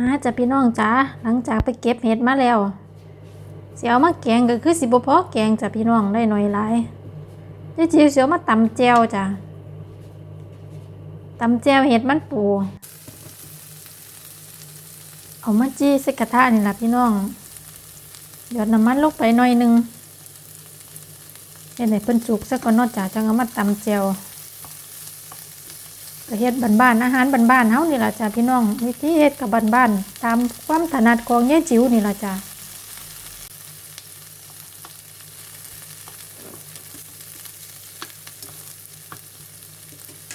มาจ้ะพี่น้องจ้าหลังจากไปเก็บเห็ดมาแล้วเสียวมาแกงก็คือสิบ่พอแกงจ้ะพี่น้องได้หน่อยหลายเจ๊จิ๋วเสียวมาตำแจวจ้ะตำแจวเห็ดมันปู เอามาจี้ใส่กระทะนี่ล่ะพี่น้องหยดน้ำมันลงไปหน่อยหนึงเฮ็ดให้เพิ่นสุกซะก่อนนาะจ้ะจังเอามาตำแจว ก็เฮ็ดบ้านๆอาหารบ้านๆเฮานี่ล่ะจ้ะพี่น้องวิธีเฮ็ดกับบ้านๆตามความถนัดของยายจิ๋วนี่ล่ะจ้ะ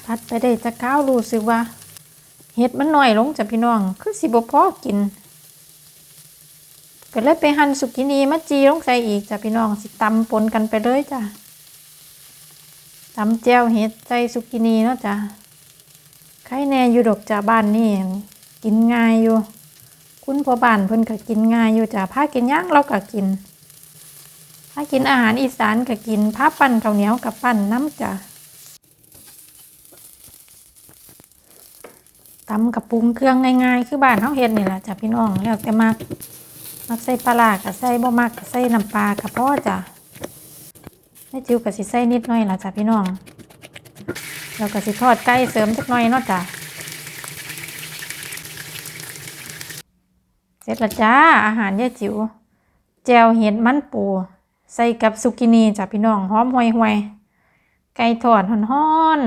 พัดไปได้จะก้าวรู้สึกว่าเฮ็ดมันหน้อยลงจ้ะพี่น้อง คือสิบ่พอกินก็เลยไปหั่นสุกินีมาจีลงใส่อีกจ้ะพี่น้องสิตำปนกันไปเลยจ้ะตำแจ่วเห็ดใส่สุกินีเนาะจ้ะ ใครแน่อยู่ดอกจ้าบ้านนี่กินง่ายอยู่ คุณพ่อบ้านเพิ่นก็กินง่ายอยู่จ้าพากินย่างเราก็กินพากินอาหารอีสานก็กินพาปั้นข้าวเหนียวกับปั้นน้ำจ้าตำกับปรุงเครื่องง่ายๆ คือบ้านเฮาเฮ็ดนี่แหละจ้ะพี่น้องแล้วแต่มักมักใส่ปลาร้าก็ใส่บ่มักก็ใส่น้ำปลาก็พอจ้ะแม่จิ๋วก็สิใส่นิดหน่อยล่ะจ้ะพี่น้อง แล้วก็สิทอดไก่เสริมจักหน่อยเนาะจ้ะเสร็จแล้วจ้า อาหารยายจิ๋วแจวเห็ดมันปู ใส่กับซุกินีจ้ะพี่น้องหอมห่วยห่วยไก่ทอดฮ้อน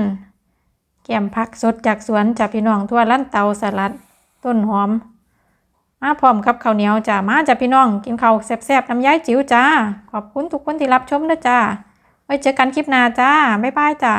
ๆแกมผักสดจากสวนจ้ะพี่น้องทั่วลั่นเตาสลัด ต้นหอม มาพร้อมกับข้าวเหนียวจ้ะมาจ้ะพี่น้อง กินข้าวแซ่บๆน้ำย้ายจิ๋วจ้า ขอบคุณทุกคนที่รับชมนะจ้าไว้เจอกันคลิปหน้าจ้าบ๊ายบายจ้า